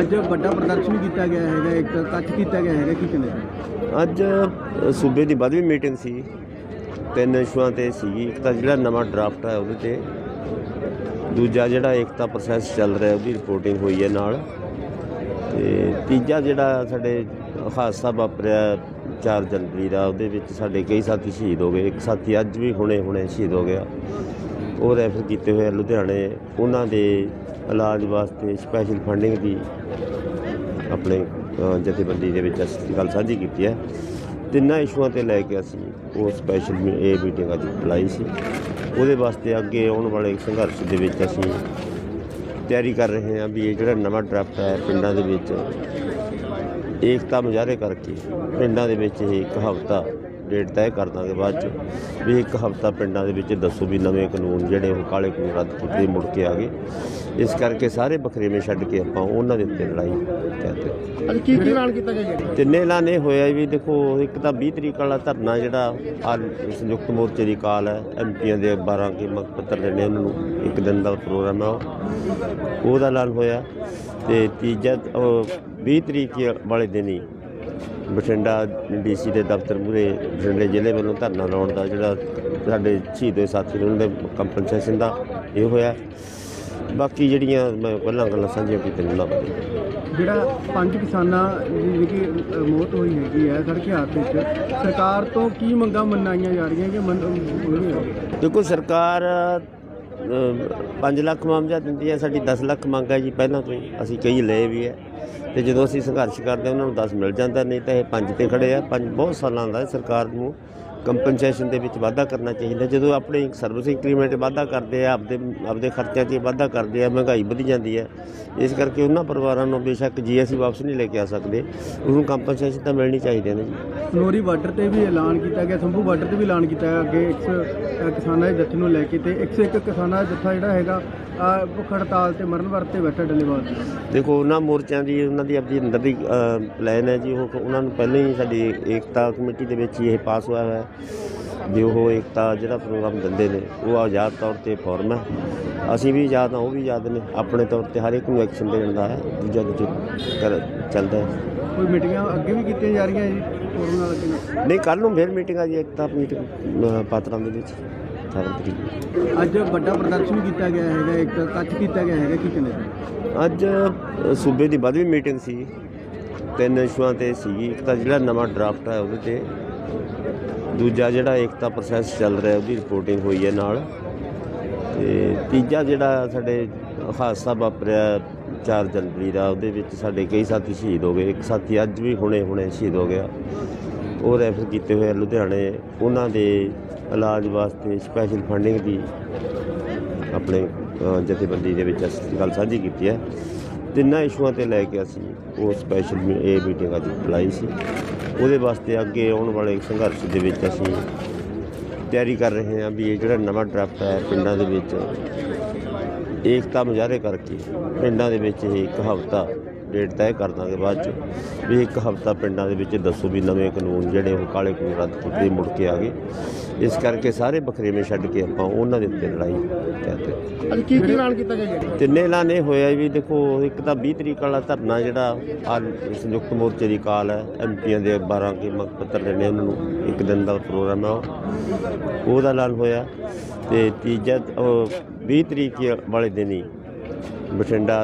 ਅੱਜ ਵੱਡਾ ਪ੍ਰਦਰਸ਼ਨ ਕੀਤਾ ਗਿਆ ਹੈਗਾ, ਇੱਕ ਕੱਚ ਕੀਤਾ ਗਿਆ ਹੈਗਾ, ਕੀ ਕਹਿੰਦੇ ਅੱਜ ਸੂਬੇ ਦੀ ਵੱਧਵੀਂ ਮੀਟਿੰਗ ਸੀ। ਤਿੰਨ ਇਸ਼ੂਆਂ ਤੇ ਸੀਗੀ ਇੱਕ ਤਾਂ ਜਿਹੜਾ ਨਵਾਂ ਡਰਾਫਟ ਹੈ ਉਹਦੇ ਤੇ। ਦੂਜਾ ਜਿਹੜਾ ਏਕਤਾ ਪ੍ਰੋਸੈਸ ਚੱਲ ਰਿਹਾ, ਉਹਦੀ ਰਿਪੋਰਟਿੰਗ ਹੋਈ ਹੈ ਨਾਲ। ਤੇ ਤੀਜਾ ਜਿਹੜਾ ਸਾਡੇ ਹਾਦਸਾ ਵਾਪਰਿਆ 4 ਜਨਵਰੀ ਦਾ, ਉਹਦੇ ਵਿੱਚ ਸਾਡੇ ਕਈ ਸਾਥੀ ਸ਼ਹੀਦ ਹੋ ਗਏ। ਇੱਕ ਸਾਥੀ ਅੱਜ ਵੀ ਹੁਣੇ ਹੁਣੇ ਸ਼ਹੀਦ ਹੋ ਗਿਆ। ਉਹ ਰੈਫਰ ਕੀਤੇ ਹੋਏ ਆ ਲੁਧਿਆਣੇ ਉਹਨਾਂ ਦੇ ਇਲਾਜ ਵਾਸਤੇ ਸਪੈਸ਼ਲ ਫੰਡਿੰਗ ਦੀ ਆਪਣੇ ਜਥੇਬੰਦੀ ਦੇ ਵਿੱਚ ਅਸੀਂ ਗੱਲ ਸਾਂਝੀ ਕੀਤੀ ਹੈ। ਤਿੰਨਾਂ ਇਸ਼ੂਆਂ ਤੇ ਲੈ ਕੇ ਅਸੀਂ ਉਹ ਸਪੈਸ਼ਲ ਇਹ ਮੀਟਿੰਗ ਅੱਜ ਬੁਲਾਈ ਸੀ। ਉਹਦੇ ਵਾਸਤੇ ਅੱਗੇ ਆਉਣ ਵਾਲੇ ਸੰਘਰਸ਼ ਦੇ ਵਿੱਚ ਅਸੀਂ ਤਿਆਰੀ ਕਰ ਰਹੇ ਹਾਂ ਵੀ ਇਹ ਜਿਹੜਾ ਨਵਾਂ ਡਰਾਫਟ ਹੈ ਪਿੰਡਾਂ ਦੇ ਵਿੱਚ, ਏਕਤਾ ਮੁਜ਼ਾਹਰੇ ਕਰਕੇ ਪਿੰਡਾਂ ਦੇ ਵਿੱਚ ਇਹ ਕਹਾਵਤਾ ਡੇਟ ਤੈਅ ਕਰ ਦਾਂਗੇ ਬਾਅਦ ਚ ਵੀ ਇੱਕ ਹਫ਼ਤਾ ਪਿੰਡਾਂ ਦੇ ਵਿੱਚ ਦੱਸੋ ਵੀ ਨਵੇਂ ਕਾਨੂੰਨ ਜਿਹੜੇ ਉਹ ਕਾਲੇ ਕਾਨੂੰਨ ਰੱਦ ਕੀਤੇ ਮੁੜ ਕੇ ਆ ਗਏ। ਇਸ ਕਰਕੇ ਸਾਰੇ ਬਖਰੇਵੇਂ ਛੱਡ ਕੇ ਆਪਾਂ ਉਹਨਾਂ ਦੇ ਉੱਤੇ ਲੜਾਈ ਕਰਦੇ ਅੱਜ ਕੀ ਕੀ ਐਲਾਨ ਕੀਤਾ ਗਿਆ ਜੀ? ਤਿੰਨੇ ਐਲਾਨ ਇਹ ਹੋਇਆ ਵੀ ਦੇਖੋ ਇੱਕ ਤਾਂ 20 ਤਰੀਕ ਵਾਲਾ ਧਰਨਾ ਜਿਹੜਾ ਆ ਸੰਯੁਕਤ ਮੋਰਚੇ ਦੀ ਕਾਲ ਹੈ ਐਮਪੀਆਂ ਦੇ 12 ਕੀ ਮੰਗ ਪੱਤਰ ਦੇਣੇ ਉਹਨਾਂ ਨੂੰ ਇੱਕ ਦਿਨ ਦਾ ਪ੍ਰੋਗਰਾਮ ਉਹ। ਉਹਦਾ ਐਲਾਨ ਹੋਇਆ ਤੇ ਤੀਜਾ ਉਹ 20 ਤਰੀਕ ਵਾਲੇ ਦਿਨ ਹੀ ਬਠਿੰਡਾ ਡੀਸੀ ਦੇ ਦਫ਼ਤਰ ਮੂਹਰੇ ਬਠਿੰਡੇ ਜ਼ਿਲ੍ਹੇ ਵੱਲੋਂ ਧਰਨਾ ਲਾਉਣ ਦਾ ਜਿਹੜਾ ਸਾਡੇ ਸ਼ਹੀਦ ਹੋਏ ਸਾਥੀ ਨੇ ਉਹਨਾਂ ਦੇ ਕੰਪਨਸੇਸ਼ਨ ਦਾ ਇਹ ਹੋਇਆ। ਬਾਕੀ ਜਿਹੜੀਆਂ ਮੈਂ ਪਹਿਲਾਂ ਗੱਲਾਂ ਸਾਂਝੀਆਂ ਕੀਤੀਆਂ ਉਹਨਾਂ ਬਾਰੇ। ਜਿਹੜਾ ਪੰਜ ਕਿਸਾਨਾਂ ਦੀ ਜਿਹੜੀ ਮੌਤ ਹੋਈ ਹੈਗੀ ਹੈ ਸੜਕ ਹਾਦਸੇ 'ਚ ਸਰਕਾਰ ਤੋਂ ਕੀ ਮੰਗਾਂ ਮਨਾਈਆਂ ਜਾ ਰਹੀਆਂ ਕਿ ਦੇਖੋ ਸਰਕਾਰ 5 ਲੱਖ ਮੁਆਵਜ਼ਾ ਦਿੰਦੀ ਹੈ, ਸਾਡੀ 10 ਲੱਖ ਮੰਗ ਹੈ ਜੀ, ਪਹਿਲਾਂ ਤੋਂ ਹੀ। ਅਸੀਂ ਕਈ ਲਏ ਵੀ ਹੈ ਤੇ ਜਦੋਂ ਅਸੀਂ ਸੰਘਰਸ਼ ਕਰਦੇ ਉਹਨਾਂ ਨੂੰ 10 ਮਿਲ ਜਾਂਦਾ, ਨਹੀਂ ਤਾਂ ਇਹ 5 ਤੇ ਖੜੇ ਆ। ਪੰਜ ਬਹੁਤ ਸਾਲਾਂ ਦਾ ਸਰਕਾਰ ਨੂੰ। ਕੰਪਨਸੇਸ਼ਨ ਦੇ ਵਿੱਚ ਵਾਧਾ ਕਰਨਾ ਚਾਹੀਦਾ। ਜਦੋਂ ਆਪਣੇ ਸਰਵਿਸ ਇੰਕਰੀਮੈਂਟ ਵਾਧਾ ਕਰਦੇ ਆ ਆਪਦੇ ਆਪਦੇ ਖਰਚਿਆਂ 'ਚ ਵਾਧਾ ਕਰਦੇ ਆ ਮਹਿੰਗਾਈ ਵਧੀ ਜਾਂਦੀ ਹੈ ਇਸ ਕਰਕੇ ਉਹਨਾਂ ਪਰਿਵਾਰਾਂ ਨੂੰ ਬੇਸ਼ੱਕ ਜੀਐਸਟੀ ਵਾਪਸ ਨਹੀਂ ਲੈ ਕੇ ਆ ਸਕਦੇ। ਉਹਨੂੰ ਕੰਪਨਸੇਸ਼ਨ ਤਾਂ ਮਿਲਣੀ ਚਾਹੀਦੀ ਹੈ ਨਾ ਜੀ। ਫਲੋਰੀ ਬਾਰਡਰ ਤੇ ਵੀ ਐਲਾਨ ਕੀਤਾ ਗਿਆ ਸੰਭੂ ਬਾਰਡਰ ਤੇ ਵੀ ਐਲਾਨ ਕੀਤਾ ਗਿਆ ਅੱਗੇ 100 ਕਿਸਾਨਾਂ ਦੇ ਜੱਥੇ ਨੂੰ ਲੈ ਕੇ ਤੇ 101 ਕਿਸਾਨਾਂ ਦਾ ਜੱਥਾ ਜਿਹੜਾ ਹੈਗਾ ਭੁੱਖ ਹੜਤਾਲ ਤੇ ਮਰਨ ਵਰਤੇ ਬੈਠਾ ਡੱਲੇਵਾਲ ਦੇਖੋ ਉਹਨਾਂ ਮੋਰਚਿਆਂ ਦੀ ਉਹਨਾਂ ਦੀ ਆਪਣੀ ਅੰਦਰ ਦੀ ਪਲਾਨ ਹੈ ਜੀ ਉਹ ਉਹਨਾਂ ਨੂੰ ਪਹਿਲਾਂ ਹੀ ਸਾਡੀ ਏਕਤਾ ਕਮੇਟੀ ਦੇ ਵਿੱਚ ਇਹ ਪਾਸ ਹੋਇਆ ਹੋਇਆ। ਹੈ ਵੀ ਉਹ ਏਕਤਾ ਜਿਹੜਾ ਪ੍ਰੋਗਰਾਮ ਦਿੰਦੇ ਨੇ ਉਹ ਆਜ਼ਾਦ ਤੌਰ ਤੇ ਫੋਰਮ ਹੈ। ਅਸੀਂ ਵੀ ਆਜ਼ਾਦ ਹਾਂ ਉਹ ਵੀ ਆਜ਼ਾਦ ਨੇ। ਆਪਣੇ ਤੌਰ ਤੇ ਹਰ ਇੱਕ ਨੂੰ ਐਕਸ਼ਨ ਦੇਣ ਦਾ ਹੈ ਦੂਜਾ ਦੂਜੇ ਕਰ ਚੱਲਦਾ ਹੈ। ਕੋਈ ਮੀਟਿੰਗਾਂ ਅੱਗੇ ਵੀ ਕੀਤੀਆਂ ਜਾ ਰਹੀਆਂ ਜੀ ਕੋਰੋਨਾ ਨਾਲ ਨਹੀਂ ਕੱਲ ਨੂੰ ਫਿਰ ਮੀਟਿੰਗ ਆ ਜੀ ਏਕਤਾ ਮੀਟਿੰਗ ਪਾਤਰਾਂ ਦੇ ਵਿੱਚ 18 ਤਰੀਕ ਨੂੰ। ਅੱਜ ਵੱਡਾ ਪ੍ਰਦਰਸ਼ਨ ਕੀਤਾ ਗਿਆ ਹੈਗਾ ਇੱਕ ਕੱਚ ਕੀਤਾ ਗਿਆ ਹੈਗਾ ਕੀ ਕਹਿੰਦੇ ਨੇ? ਅੱਜ ਅ, ਸੂਬੇ ਦੀ ਵੱਧਵੀਂ ਮੀਟਿੰਗ ਸੀ। ਤਿੰਨ ਇਸ਼ੂਆਂ ਤੇ ਸੀਗੀ ਇੱਕ ਤਾਂ ਜਿਹੜਾ ਨਵਾਂ ਡਰਾਫਟ ਹੈ ਉਹਦੇ ਤੇ। ਦੂਜਾ ਜਿਹੜਾ ਏਕਤਾ ਪ੍ਰੋਸੈਸ ਚੱਲ ਰਿਹਾ, ਉਹਦੀ ਰਿਪੋਰਟਿੰਗ ਹੋਈ ਹੈ ਨਾਲ। ਤੇ ਤੀਜਾ ਜਿਹੜਾ ਸਾਡੇ ਹਾਦਸਾ ਵਾਪਰਿਆ 4 ਜਨਵਰੀ ਦਾ, ਉਹਦੇ ਵਿੱਚ ਸਾਡੇ ਕਈ ਸਾਥੀ ਸ਼ਹੀਦ ਹੋ ਗਏ। ਇੱਕ ਸਾਥੀ ਅੱਜ ਵੀ ਹੁਣੇ ਹੁਣੇ ਸ਼ਹੀਦ ਹੋ ਗਿਆ। ਉਹ ਰੈਫਰ ਕੀਤੇ ਹੋਏ ਆ ਲੁਧਿਆਣੇ। ਉਹਨਾਂ ਦੇ ਇਲਾਜ ਵਾਸਤੇ ਸਪੈਸ਼ਲ ਫੰਡਿੰਗ ਦੀ ਆਪਣੇ ਜਥੇਬੰਦੀ ਦੇ ਵਿੱਚ ਅਸੀਂ ਗੱਲ ਸਾਂਝੀ ਕੀਤੀ ਹੈ। ਤਿੰਨਾਂ ਇਸ਼ੂਆਂ ਤੇ ਲੈ ਕੇ ਅਸੀਂ ਉਹ ਸਪੈਸ਼ਲ ਇਹ ਮੀਟਿੰਗ ਅੱਜ ਬੁਲਾਈ ਸੀ। ਉਹਦੇ ਵਾਸਤੇ ਅੱਗੇ ਆਉਣ ਵਾਲੇ ਸੰਘਰਸ਼ ਦੇ ਵਿੱਚ ਅਸੀਂ ਤਿਆਰੀ ਕਰ ਰਹੇ ਹਾਂ ਵੀ ਇਹ ਜਿਹੜਾ ਨਵਾਂ ਡਰਾਫਟ ਹੈ ਪਿੰਡਾਂ ਦੇ ਵਿੱਚ ਏਕਤਾ ਮੁਜ਼ਾਹਰੇ ਕਰਕੇ ਪਿੰਡਾਂ ਦੇ ਵਿੱਚ ਇਹ ਇੱਕ ਹਫ਼ਤਾ ਡੇਟ ਤੈਅ ਕਰ ਦਾਂਗੇ ਬਾਅਦ ਚ। ਵੀ ਇੱਕ ਹਫ਼ਤਾ ਪਿੰਡਾਂ ਦੇ ਵਿੱਚ ਦੱਸੋ ਵੀ ਨਵੇਂ ਕਾਨੂੰਨ ਜਿਹੜੇ ਉਹ ਕਾਲੇ ਕਾਨੂੰਨ ਰੱਦ ਕੀਤੇ ਮੁੜ ਕੇ ਆ ਗਏ। ਇਸ ਕਰਕੇ ਸਾਰੇ ਬਖਰੇਵੇਂ ਛੱਡ ਕੇ ਆਪਾਂ ਉਹਨਾਂ ਦੇ ਉੱਤੇ ਲੜਾਈ ਕਰਦੇ ਅੱਜ ਕੀ ਕੀ ਐਲਾਨ ਕੀਤਾ ਗਿਆ ਤਿੰਨੇ ਐਲਾਨ ਇਹ ਹੋਇਆ ਵੀ ਦੇਖੋ ਇੱਕ ਤਾਂ 20 ਤਰੀਕ ਵਾਲਾ ਧਰਨਾ ਜਿਹੜਾ ਆ ਸੰਯੁਕਤ ਮੋਰਚੇ ਦੀ ਕਾਲ ਹੈ ਐਮਪੀਆਂ ਦੇ 12 ਕੀ ਮੰਗ ਪੱਤਰ ਦੇਣੇ ਉਹਨਾਂ ਨੂੰ ਇੱਕ ਦਿਨ ਦਾ ਪ੍ਰੋਗਰਾਮ ਹੈ ਉਹ। ਉਹਦਾ ਐਲਾਨ ਹੋਇਆ ਤੇ ਤੀਜਾ ਉਹ 20 ਤਰੀਕ ਵਾਲੇ ਦਿਨ ਹੀ ਬਠਿੰਡਾ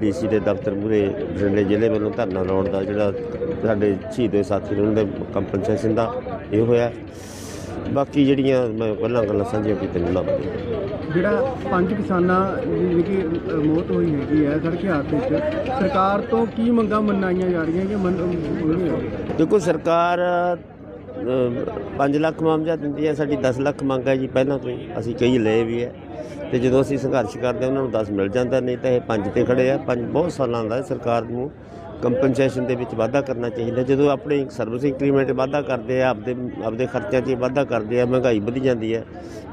ਡੀਸੀ ਦੇ ਦਫ਼ਤਰ ਮੂਹਰੇ ਬਠਿੰਡੇ ਜ਼ਿਲ੍ਹੇ ਵੱਲੋਂ ਧਰਨਾ ਲਾਉਣ ਦਾ ਜਿਹੜਾ ਸਾਡੇ ਸ਼ਹੀਦ ਸਾਥੀ ਨੇ ਉਹਨਾਂ ਦੇ ਕੰਪਨਸੇਸ਼ਨ ਦਾ ਇਹ ਹੋਇਆ। ਬਾਕੀ ਜਿਹੜੀਆਂ ਮੈਂ ਪਹਿਲਾਂ ਗੱਲਾਂ ਸਾਂਝੀਆਂ ਕੀਤੀਆਂ ਉਹਨਾਂ ਬਾਰੇ। ਜਿਹੜਾ ਪੰਜ ਕਿਸਾਨਾਂ ਦੀ ਮੌਤ ਹੋਈ ਹੈਗੀ ਹੈ ਸੜਕ ਹਾਦਸੇ 'ਚ ਸਰਕਾਰ ਤੋਂ ਕੀ ਮੰਗਾਂ ਮਨਾਈਆਂ ਜਾ ਰਹੀਆਂ ਕਿ ਦੇਖੋ ਸਰਕਾਰ 5 ਲੱਖ ਮੁਆਵਜ਼ਾ ਦਿੰਦੀ ਹੈ, ਸਾਡੀ 10 ਲੱਖ ਮੰਗ ਹੈ ਜੀ, ਪਹਿਲਾਂ ਤੋਂ ਹੀ ਅਸੀਂ ਕਈ ਲਏ ਵੀ ਹੈ। ਤੇ ਜਦੋਂ ਅਸੀਂ ਸੰਘਰਸ਼ ਕਰਦੇ ਹਾਂ, ਉਹਨਾਂ ਨੂੰ 10 ਮਿਲ ਜਾਂਦਾ, ਨਹੀਂ ਤਾਂ ਇਹ 5 ਤੇ ਖੜੇ ਆ। ਪੰਜ ਬਹੁਤ ਸਾਲਾਂ ਦਾ ਸਰਕਾਰ ਨੂੰ। ਕੰਪਨਸੇਸ਼ਨ ਦੇ ਵਿੱਚ ਵਾਧਾ ਕਰਨਾ ਚਾਹੀਦਾ। ਜਦੋਂ ਆਪਣੇ ਸਰਵਿਸ ਇੰਕਰੀਮੈਂਟ ਵਾਧਾ ਕਰਦੇ ਆ ਆਪਦੇ ਆਪਦੇ ਖਰਚਿਆਂ 'ਚ ਵਾਧਾ ਕਰਦੇ ਆ ਮਹਿੰਗਾਈ ਵਧੀ ਜਾਂਦੀ ਹੈ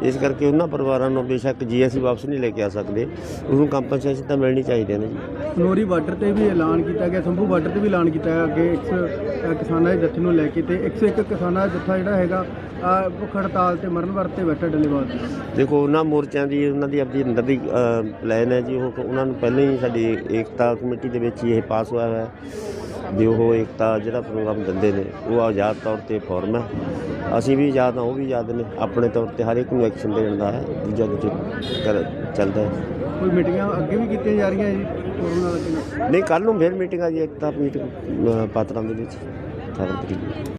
ਇਸ ਕਰਕੇ ਉਹਨਾਂ ਪਰਿਵਾਰਾਂ ਨੂੰ ਬੇਸ਼ੱਕ ਜੀਐਸਟੀ ਵਾਪਸ ਨਹੀਂ ਲੈ ਕੇ ਆ ਸਕਦੇ। ਉਹਨੂੰ ਕੰਪਨਸੇਸ਼ਨ ਤਾਂ ਮਿਲਣੀ ਚਾਹੀਦੀ ਹੈ ਨਾ ਜੀ। ਖਨੌਰੀ ਬਾਰਡਰ ਤੇ ਵੀ ਐਲਾਨ ਕੀਤਾ ਗਿਆ ਸੰਭੂ ਬਾਰਡਰ ਤੇ ਵੀ ਐਲਾਨ ਕੀਤਾ ਗਿਆ ਅੱਗੇ 100 ਕਿਸਾਨਾਂ ਦੇ ਜੱਥੇ ਨੂੰ ਲੈ ਕੇ ਤੇ 101 ਕਿਸਾਨਾਂ ਦਾ ਜੱਥਾ ਜਿਹੜਾ ਹੈਗਾ ਭੁੱਖ ਹੜਤਾਲ ਤੇ ਮਰਨ ਵਰਤ ਤੇ ਬੈਠਾ ਡੱਲੇਵਾਲ ਦੇਖੋ ਉਹਨਾਂ ਮੋਰਚਿਆਂ ਦੀ ਉਹਨਾਂ ਦੀ ਆਪਣੀ ਅੰਦਰ ਦੀ ਪਲਾਨ ਹੈ ਜੀ ਉਹ ਉਹਨਾਂ ਨੂੰ ਪਹਿਲਾਂ ਹੀ ਸਾਡੀ ਏਕਤਾ ਕਮੇਟੀ ਦੇ ਵਿੱਚ ਇਹ ਪਾਸ ਹੋਇਆ ਹੈ ਵੀ ਉਹ ਏਕਤਾ ਜਿਹੜਾ ਪ੍ਰੋਗਰਾਮ ਦਿੰਦੇ ਨੇ ਉਹ ਆਜ਼ਾਦ ਤੌਰ ਤੇ ਫੋਰਮ ਹੈ। ਅਸੀਂ ਵੀ ਆਜ਼ਾਦ ਹਾਂ ਉਹ ਵੀ ਆਜ਼ਾਦ ਨੇ। ਆਪਣੇ ਤੌਰ ਤੇ ਹਰ ਇੱਕ ਨੂੰ ਐਕਸ਼ਨ ਦੇਣ ਦਾ ਹੈ ਦੂਜਾ ਕਰ ਚੱਲਦਾ ਹੈ। ਕੋਈ ਮੀਟਿੰਗਾਂ ਅੱਗੇ ਵੀ ਕੀਤੀਆਂ ਜਾ ਰਹੀਆਂ ਜੀ ਕੋਰੋਨਾ ਦੇ ਨਾਲ ਨਹੀਂ ਕੱਲ ਨੂੰ ਫਿਰ ਮੀਟਿੰਗ ਆ ਜੀ ਏਕਤਾ ਮੀਟਿੰਗ ਪਾਤਰਾਂ ਦੇ ਵਿੱਚ 18 ਤਰੀਕ ਨੂੰ।